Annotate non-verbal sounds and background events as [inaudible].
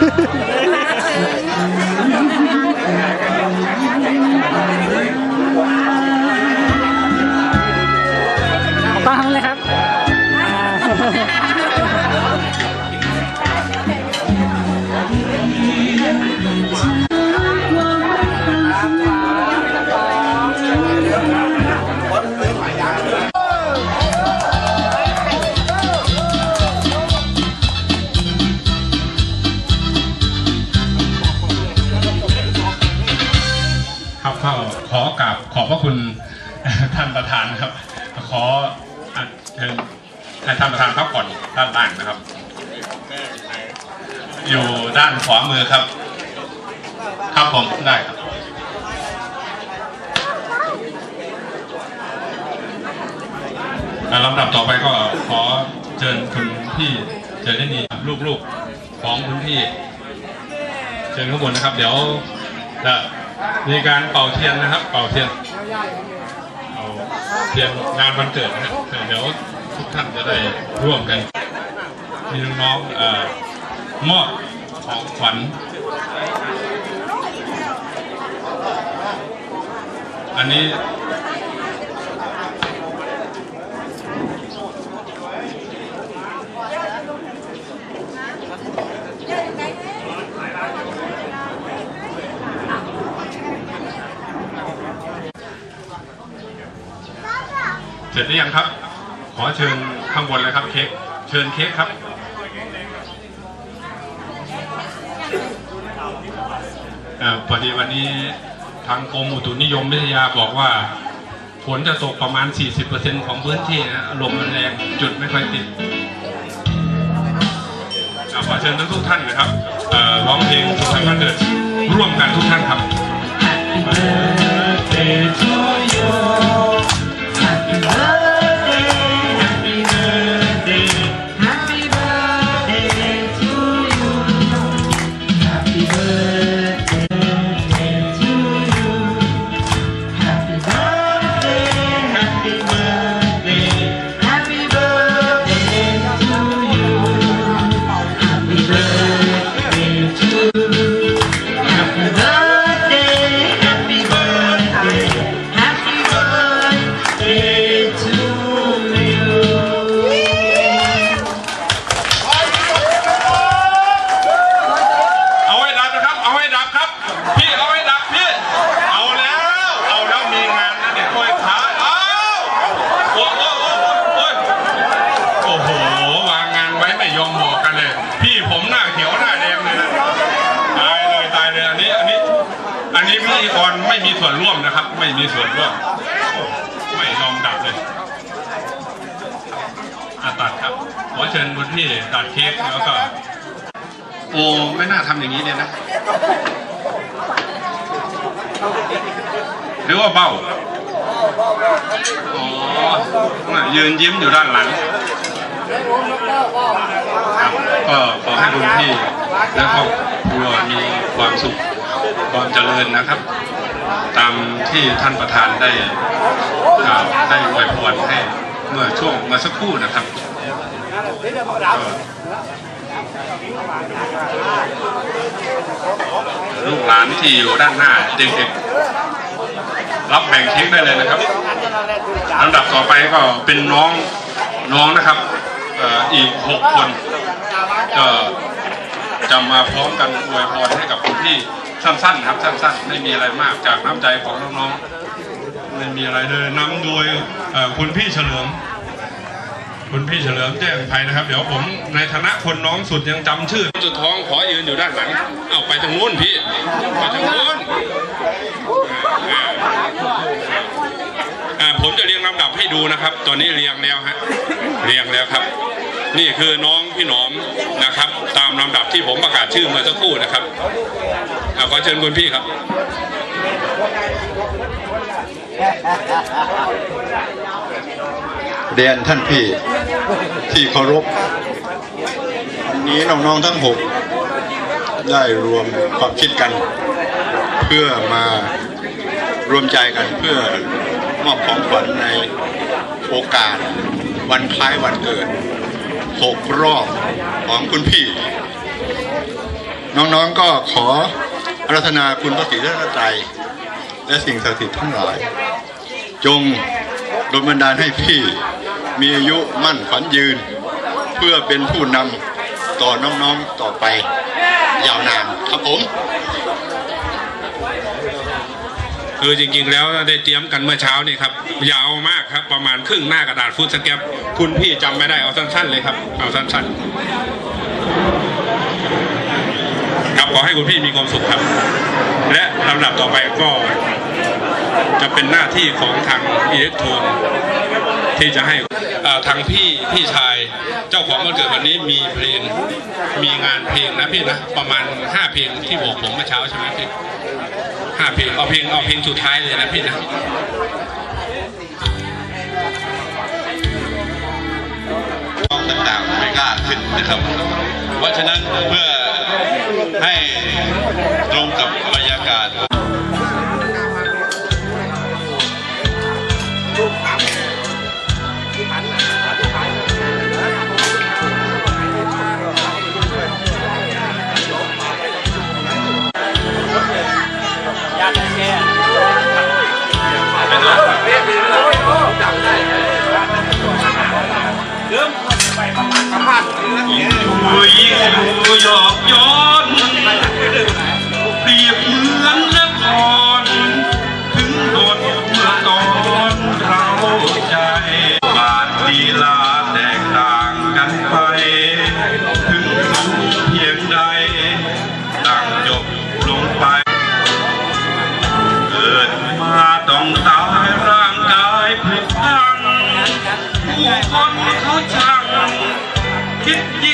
Yeah. [laughs] กราบขอบพระคุณท่านประธานครับ ขอเชิญให้ท่านประธานพักผ่อนด้านล่างนะครับ อยู่ด้านขวามือครับ ครับผมได้ครับลำดับต่อไปก็ขอเชิญคุณพี่เชิญได้นี่ลูกๆของคุณพี่ เชิญข้างบนนะครับ เดี๋ยวจะ มีการเป่าเทียนนะครับ เป่าเทียนเอาเทียนงานวันเกิดนะครับเดี๋ยวทุกท่านจะได้ร่วมกัน มีน้องๆเอ่อมอบของขวัญ อันนี้ ร็จหรือยังครับ ขอเชิญข้างบนเลยครับเค้กเชิญเค้กครับอ่อพอดีวันนี้ทางกรมอุตุนิยมวิทยาบอกว่าฝนจะตกประมาณ 40%ของพื้นที่นะลมมันแรงจุดไม่ค่อยติดอะขอเชิญทุกท่านนะครับอ่อร้องเพลงสุขสันต์วันเกิดร่วมกันทุกท่านครับ Birthday to you ส่วนร่วมนะครับ ไม่มีส่วนร่วม ไม่ยอมดับเลยอาตัดครับขอเชิญคุณพี่ตัดเค้กแล้วก็โอ้ไม่น่าทำอย่างนี้เลยนะหรือว่าเบ้าอ๋อยืนยิ้มอยู่ด้านหลังครับก็ขอให้คุณพี่และครอบครัวมีความสุขความเจริญนะครับ ตามที่ท่านประธานได้อ่าได้อวยพรให้เมื่อช่วงเมื่อสักครู่นะครับลูกหลานที่อยู่ด้านหน้าเด็กๆรับแบ่งเค้กได้เลยนะครับลำดับต่อไปก็เป็นน้องน้องนะครับออีกหกคนก็จะมาพร้อมกันอวยพรให้กับคุณพี่ สั้นๆครับสั้นๆไม่มีอะไรมากจากน้ำใจของน้องๆไม่มีอะไรเลยนำโดยคุณพี่เฉลิมคุณพี่เฉลิมแจ้งภัยนะครับ เดี๋ยวผมในฐานะคนน้องสุดยังจำชื่อสุดท้องขอยืนอยู่ด้านหลังเอาไปทางนู้นพี่ไปทางนู้นผมจะเรียงลำดับให้ดูนะครับ ตอนนี้เรียงแล้วฮะเรียงแล้วครับ นี่คือน้องพี่หนอมนะครับ ตามลำดับที่ผมประกาศชื่อเมื่อสักครู่นะครับเอาขอเชิญคุณพี่ครับ เรียนท่านพี่ที่เคารพวันนี้น้องๆทั้งหกได้รวมความคิดกัน เพื่อมารวมใจกันเพื่อมอบของขวัญในโอกาสวันคล้ายวันเกิด หกรอบของคุณพี่ น้องๆก็ขออารัธนาคุณพระศรีรัตนตรัยและสิ่งศักดิ์สิทธิ์ทั้งหลาย จงดลบันดาลให้พี่มีอายุมั่นขวัญยืน เพื่อเป็นผู้นำต่อน้องๆต่อไป ยาวนานครับผม คือจริงๆ แล้วได้เตรียมกันเมื่อเช้านี่ครับยาวมากครับประมาณครึ่งหน้ากระดาษฟุตสแกปคุณพี่จำไม่ได้เอาสั้นๆเลยครับเอาสั้นๆครับขอให้คุณพี่มีความสุขครับ และลำดับต่อไปก็จะเป็นหน้าที่ของทางอิเล็กโทรนที่จะให้ทางพี่พี่ชายเจ้าของวันเกิดวันนี้มีเพลงมีงานเพลงนะพี่นะประมาณห้าเพลงที่บอกผมเมื่อเช้าใช่ไหมพี่ ห้าเพลงเอาเพลงเอาเพลงสุดท้ายเลยนะพี่นะต่างๆไม่กล้าขึ้นนะครับ เพราะฉะนั้นเพื่อให้ตรงกับบรรยากาศ 天一